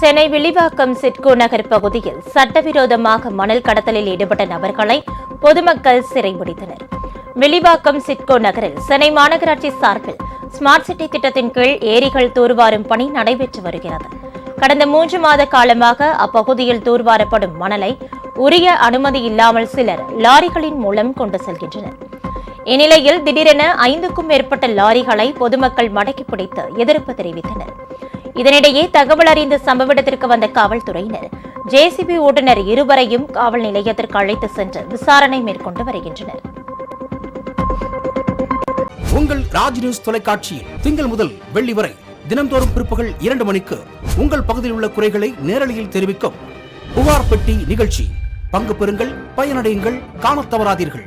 சென்னை விழிவாக்கம் சிட்கோ நகர் பகுதியில் சட்டவிரோதமாக மணல் கடத்தலில் ஈடுபட்ட நபர்களை பொதுமக்கள் சிறைபிடித்தனர் வில்லிவாக்கம் சிட்கோ நகரில் சென்னை மாநகராட்சி சார்பில் ஸ்மார்ட் சிட்டி திட்டத்தின் கீழ் ஏரிகள் தூர்வாரும் பணி நடைபெற்று வருகிறது. கடந்த மூன்று மாத காலமாக அப்பகுதியில் தூர்வாரப்படும் மணலை உரிய அனுமதி இல்லாமல் சிலர் லாரிகளின் மூலம் கொண்டு செல்கின்றனர். இந்நிலையில் திடீரென ஐந்துக்கும் மேற்பட்ட லாரிகளை பொதுமக்கள் மடக்கி பிடித்து எதிர்ப்பு தெரிவித்தனர். இதனிடையே தகவல் அறிந்த சம்பவ இடத்திற்கு வந்த காவல்துறையினர் ஜேசிபி ஓட்டுநர் இருவரையும் காவல் நிலையத்திற்கு அழைத்து சென்று விசாரணை மேற்கொண்டு வருகின்றனர். உங்கள் ராஜ் நியூஸ் தொலைக்காட்சியில் திங்கள் முதல் வெள்ளி வரை தினம்தோறும் பிற்பகல் இரண்டு மணிக்கு உங்கள் பகுதியில் உள்ள குறைகளை நேரலையில் தெரிவிக்கும் புகார் பெட்டி நிகழ்ச்சி. பங்கு பெறுங்கள் பயனடையுங்கள் காண தவறாதீர்கள்.